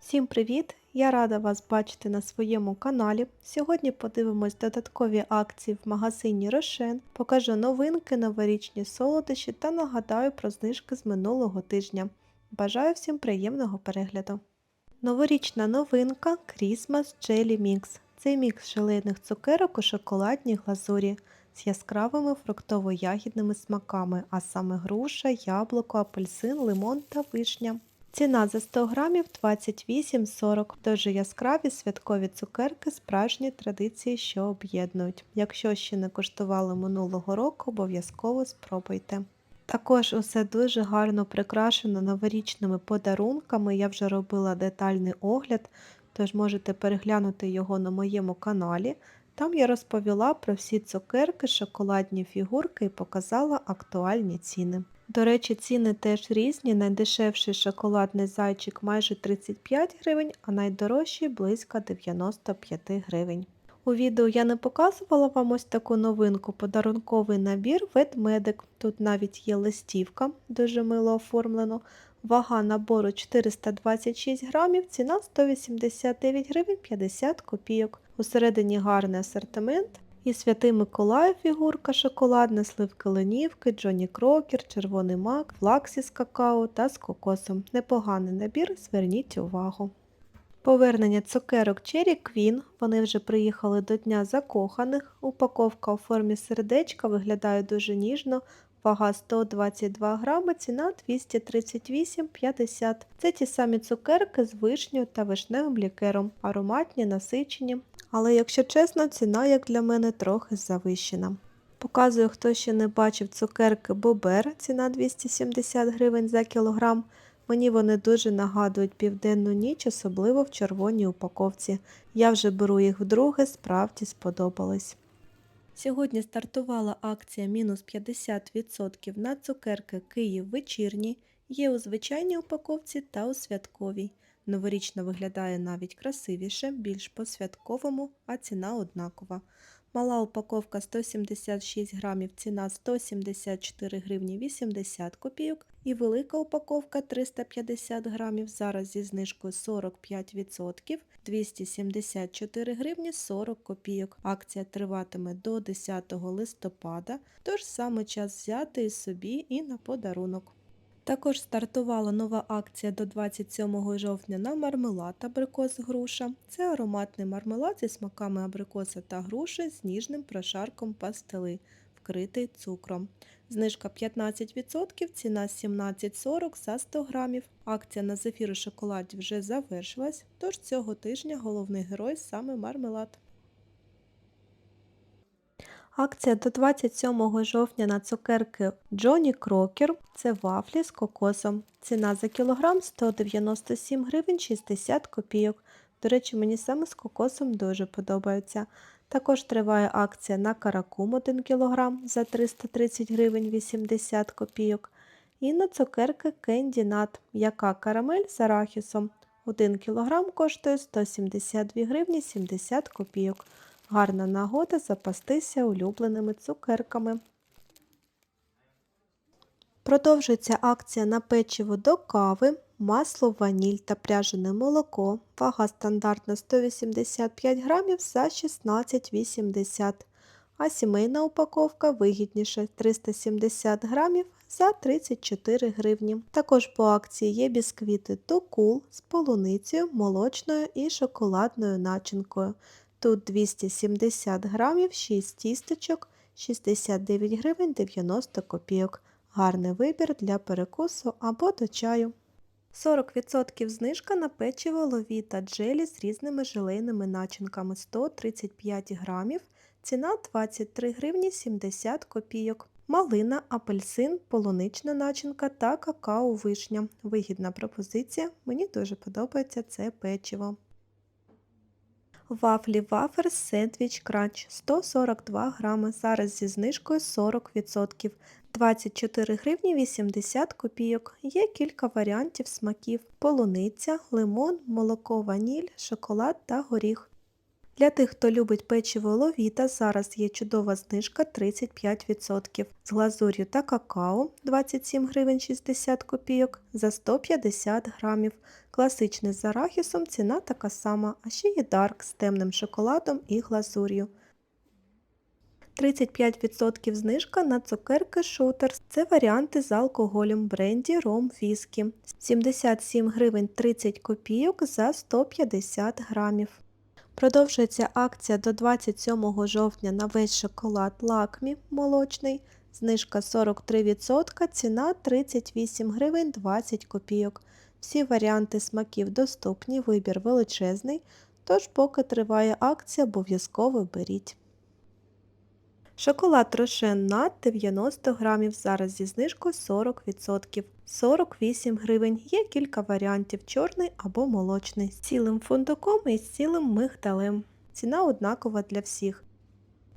Всім привіт! Я рада вас бачити на своєму каналі. Сьогодні подивимось додаткові акції в магазині Рошен, покажу новинки, новорічні солодощі та нагадаю про знижки з минулого тижня. Бажаю всім приємного перегляду. Новорічна новинка Christmas Jelly Mix. Це мікс желейних цукерок у шоколадній глазурі з яскравими фруктово-ягідними смаками, а саме груша, яблуко, апельсин, лимон та вишня. Ціна за 100 грамів 28,40. Дуже яскраві святкові цукерки справжні традиції, що об'єднують. Якщо ще не коштували минулого року, обов'язково спробуйте. Також усе дуже гарно прикрашено новорічними подарунками. Я вже робила детальний огляд, тож можете переглянути його на моєму каналі. Там я розповіла про всі цукерки, шоколадні фігурки і показала актуальні ціни. До речі, ціни теж різні. Найдешевший шоколадний зайчик майже 35 гривень, а найдорожчий близько 95 гривень. У відео я не показувала вам ось таку новинку, подарунковий набір ведмедик. Тут навіть є листівка, дуже мило оформлено. Вага набору 426 грамів, ціна 189 гривень 50 копійок. Усередині гарний асортимент. І святий Миколай фігурка шоколадна, сливки ленівки, Джонні Крокер, червоний мак, флаксі з какао та з кокосом. Непоганий набір, зверніть увагу. Повернення цукерок Cherry Queen. Вони вже приїхали до Дня закоханих. Упаковка у формі сердечка виглядає дуже ніжно. Вага 122 грами, ціна 238,50. Це ті самі цукерки з вишнею та вишневим лікером, ароматні, насичені. Але, якщо чесно, ціна, як для мене, трохи завищена. Показую, хто ще не бачив цукерки Бобер, ціна 270 гривень за кілограм. Мені вони дуже нагадують південну ніч, особливо в червоній упаковці. Я вже беру їх вдруге, справді сподобались. Сьогодні стартувала акція мінус 50% на цукерки Київ вечірні, є у звичайній упаковці та у святковій. Новорічно виглядає навіть красивіше, більш по-святковому, а ціна однакова. Мала упаковка 176 грамів, ціна 174 гривні 80 копійок. І велика упаковка 350 грамів, зараз зі знижкою 45%, 274 гривні 40 копійок. Акція триватиме до 10 листопада, тож саме час взяти і собі і на подарунок. Також стартувала нова акція до 27 жовтня на мармелад абрикос груша. Це ароматний мармелад зі смаками абрикоса та груші з ніжним прошарком пастили, вкритий цукром. Знижка 15%, ціна 17,40 за 100 грамів. Акція на зефір у шоколаді вже завершилась, тож цього тижня головний герой саме мармелад. Акція до 27 жовтня на цукерки Джонні Крокер. Це вафлі з кокосом. Ціна за кілограм 197 гривень 60 копійок. До речі, мені саме з кокосом дуже подобаються. Також триває акція на каракум 1 кг за 330 гривень 80 копійок. І на цукерки Candy Nut, яка карамель з арахісом. 1 кг коштує 172 гривні 70 копійок. Гарна нагода запастися улюбленими цукерками. Продовжується акція на печиво до кави, масло, ваніль та пряжене молоко. Вага стандартна 185 грамів за 16,80 а сімейна упаковка вигідніше 370 грамів за 34 гривні. Також по акції є бісквіти Токул з полуницею, молочною і шоколадною начинкою. Тут 270 грамів, 6 тістечок, 69 гривень 90 копійок. Гарний вибір для перекусу або до чаю. 40% знижка на печиво лові та джелі з різними желейними начинками 135 грамів. Ціна 23 гривні 70 копійок. Малина, апельсин, полунична начинка та какао-вишня. Вигідна пропозиція. Мені дуже подобається це печиво. Вафлі Вафер Сендвіч Кранч 142 грами. Зараз зі знижкою 40%. 24 гривні 80 копійок. Є кілька варіантів смаків: полуниця, лимон, молоко, ваніль, шоколад та горіх. Для тих, хто любить печиво ловіта, зараз є чудова знижка 35% з глазур'ю та какао 27 гривень 60 копійок за 150 грамів. Класичний з арахісом ціна така сама, а ще є дарк з темним шоколадом і глазур'ю. 35% знижка на цукерки Шутерс. Це варіанти з алкоголем бренді, ром, віскі. 77 гривень 30 копійок за 150 грамів. Продовжується акція до 27 жовтня на весь шоколад Лакмі молочний. Знижка 43%, ціна 38 гривень 20 копійок. Всі варіанти смаків доступні, вибір величезний, тож поки триває акція, обов'язково беріть. Шоколад Рошен над 90 грамів, зараз зі знижкою 40%. 48 гривень. Є кілька варіантів чорний або молочний, з цілим фундуком і з цілим мигдалем. Ціна однакова для всіх.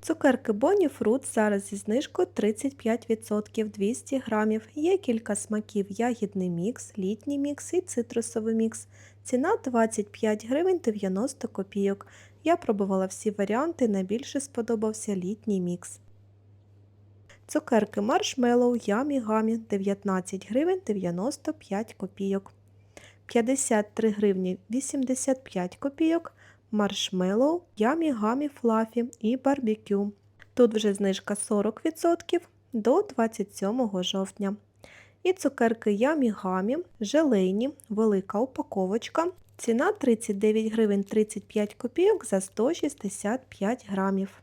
Цукерки Bonnie Fruit зараз зі знижкою 35% 200 грамів. Є кілька смаків ягідний мікс, літній мікс і цитрусовий мікс. Ціна 25 гривень 90 копійок. Я пробувала всі варіанти, найбільше сподобався літній мікс. Цукерки маршмеллоу Ямі Гамі 19 гривень 95 копійок. 53 гривні 85 копійок. Маршмеллоу, Ямі Гамі Флафі і барбекю. Тут вже знижка 40% до 27 жовтня. І цукерки Ямі Гамі, желейні, велика упаковочка. Ціна 39 гривень 35 копійок за 165 грамів.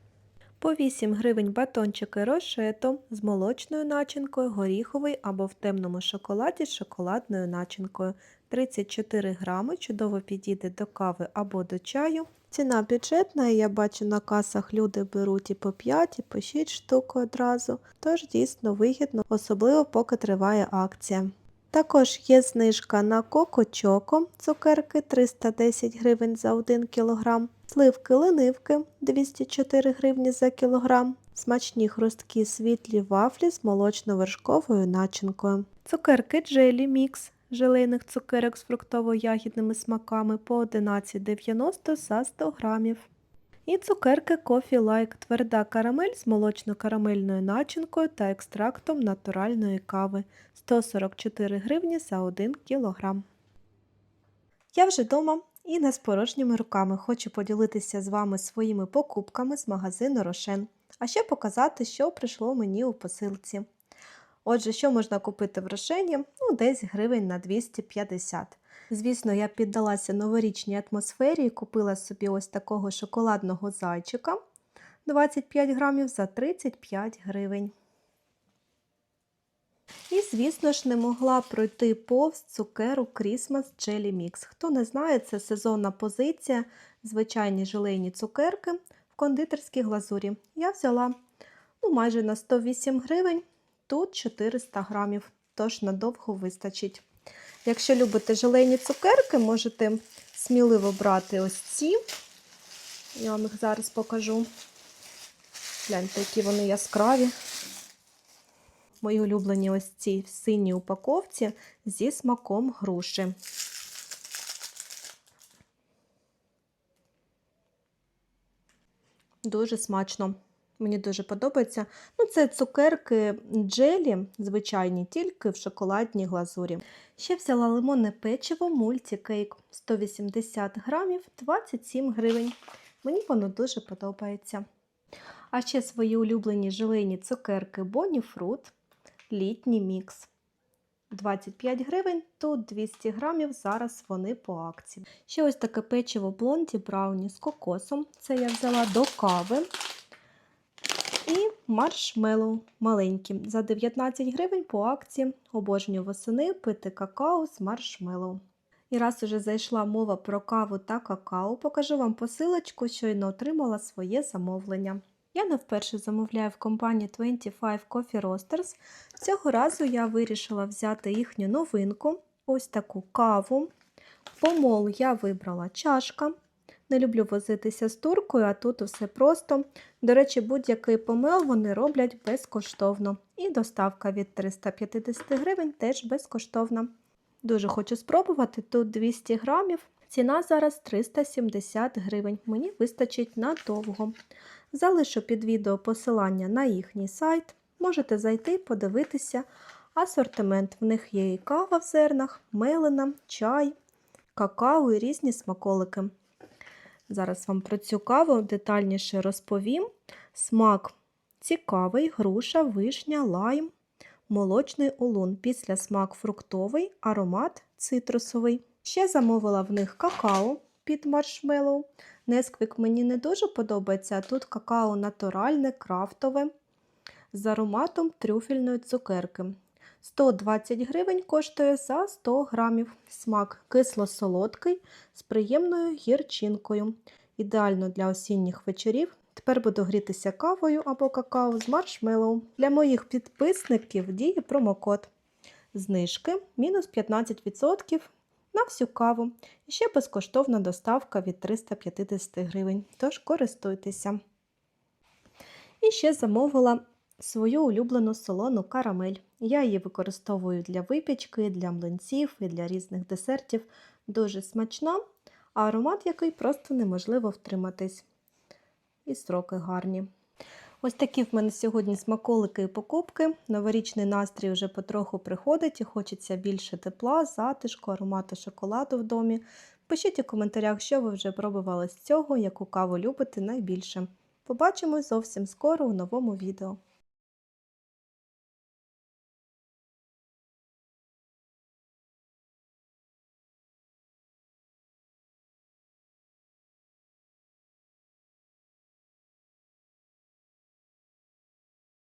По 8 гривень батончики рошето з молочною начинкою, горіховий або в темному шоколаді з шоколадною начинкою. 34 грами, чудово підійде до кави або до чаю. Ціна бюджетна, я бачу на касах люди беруть і по 5, і по 6 штук одразу, тож дійсно вигідно, особливо поки триває акція. Також є знижка на Коко Чоко, цукерки 310 гривень за 1 кг, сливки ленивки 204 гривні за кілограм, смачні хрусткі світлі вафлі з молочно-вершковою начинкою, цукерки Джелі Мікс желейних цукерок з фруктово-ягідними смаками по 11,90 за 100 грамів. І цукерки Coffee Like тверда карамель з молочно-карамельною начинкою та екстрактом натуральної кави 144 гривні за 1 кілограм. Я вже вдома і не з порожніми руками хочу поділитися з вами своїми покупками з магазину Рошен, а ще показати, що прийшло мені у посилці. Отже, що можна купити в Рошені? Ну, десь гривень на 250. Звісно, я піддалася новорічній атмосфері і купила собі ось такого шоколадного зайчика 25 грамів за 35 гривень. І, звісно ж, не могла пройти повз цукеру Christmas Jelly Mix. Хто не знає, це сезонна позиція, звичайні желейні цукерки в кондитерській глазурі. Я взяла ну, майже на 108 гривень, тут 400 грамів, тож надовго вистачить. Якщо любите желейні цукерки, можете сміливо брати ось ці. Я вам їх зараз покажу. Гляньте, які вони яскраві. Мої улюблені ось ці в синій упаковці зі смаком груші. Дуже смачно. Мені дуже подобається. Ну, це цукерки джелі, звичайні, тільки в шоколадній глазурі. Ще взяла лимонне печиво мультикейк 180 грамів 27 гривень. Мені воно дуже подобається. А ще свої улюблені желейні цукерки Bonnie Fruit, літній мікс. 25 гривень, тут 200 грамів, зараз вони по акції. Ще ось таке печиво блонді брауні з кокосом. Це я взяла до кави. І маршмеллоу маленькі. За 19 гривень по акції обожнюю восени пити какао з маршмеллоу. І раз уже зайшла мова про каву та какао, покажу вам посилочку, щойно отримала своє замовлення. Я не вперше замовляю в компанії 25 Coffee Roasters. Цього разу я вирішила взяти їхню новинку, ось таку каву. Помол я вибрала чашка. Не люблю возитися з туркою, а тут все просто. До речі, будь-який помел вони роблять безкоштовно. І доставка від 350 гривень теж безкоштовна. Дуже хочу спробувати. Тут 200 грамів. Ціна зараз 370 гривень. Мені вистачить надовго. Залишу під відео посилання на їхній сайт. Можете зайти, подивитися. Асортимент в них є і кава в зернах, мелена, чай, какао і різні смаколики. Зараз вам про цю каву детальніше розповім. Смак цікавий, груша, вишня, лайм, молочний улун. Після смак фруктовий, аромат цитрусовий. Ще замовила в них какао під маршмеллоу. Несквік мені не дуже подобається, тут какао натуральне, крафтове з ароматом трюфельної цукерки. 120 гривень коштує за 100 грамів. Смак кисло-солодкий з приємною гірчинкою. Ідеально для осінніх вечорів. Тепер буду грітися кавою або какао з маршмеллоу. Для моїх підписників діє промокод знижки мінус 15% на всю каву. І ще безкоштовна доставка від 350 гривень. Тож користуйтеся. І ще замовила свою улюблену солону карамель. Я її використовую для випічки, для млинців і для різних десертів. Дуже смачна, а аромат який просто неможливо втриматись. І строки гарні. Ось такі в мене сьогодні смаколики і покупки. Новорічний настрій вже потроху приходить і хочеться більше тепла, затишку, аромату шоколаду в домі. Пишіть у коментарях, що ви вже пробували з цього, яку каву любите найбільше. Побачимось зовсім скоро у новому відео.